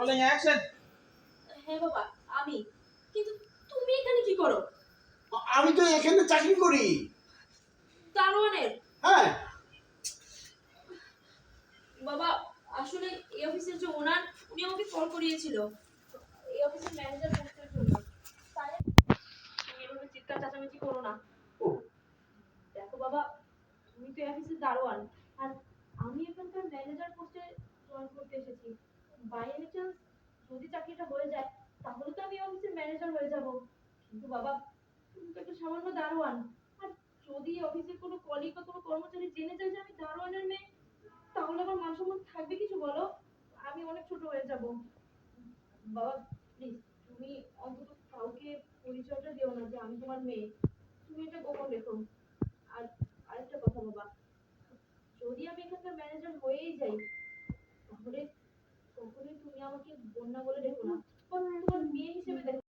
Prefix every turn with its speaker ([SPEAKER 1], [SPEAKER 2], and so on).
[SPEAKER 1] Rolling action
[SPEAKER 2] হ্যাঁ বাবা আমি। কিন্তু তুমি এখানে কি করো?
[SPEAKER 1] আমি তো এখানে চাকরি করি।
[SPEAKER 2] দারোয়ানের?
[SPEAKER 1] হ্যাঁ।
[SPEAKER 2] বাবা আসলে এই অফিসের যে ওনার উনি আমাকে কল করিয়েছিল। এই অফিসের ম্যানেজার পোস্টের জন্য। তাই এভাবে চিৎকার চেঁচামেচি করো না।
[SPEAKER 1] ও।
[SPEAKER 2] দেখো বাবা তুমি তো এই অফিসের দারোয়ান আর আমি এখানকার ম্যানেজার পোস্টে জয়েন করতে এসেছি বাই এনি চান্স যদি চাকরিটা হয়ে যায়, তাহলে তো আমি অফিসের ম্যানেজার হয়ে যাব। কিন্তু বাবা, তুমি তো একটা সামান্য দারোয়ান। আর যদি অফিসের কোনো কলিগ বা কোনো কর্মচারী জেনে যায় যে আমি দারোয়ানের মেয়ে, তাহলে আমার মান সম্মান থাকবে কিছু বলো? আমি অনেক ছোট হয়ে যাব। বাবা প্লিজ তুমি অন্তত কাউকে পরিচয়টা দিও না যে আমি তোমার মেয়ে। তুমি এটা গোপন রেখো। আর আরেকটা কথা বাবা, যদি আমি এখানকার ম্যানেজার হয়েই যাই আমাকে বন্যা বলে ডেকো না।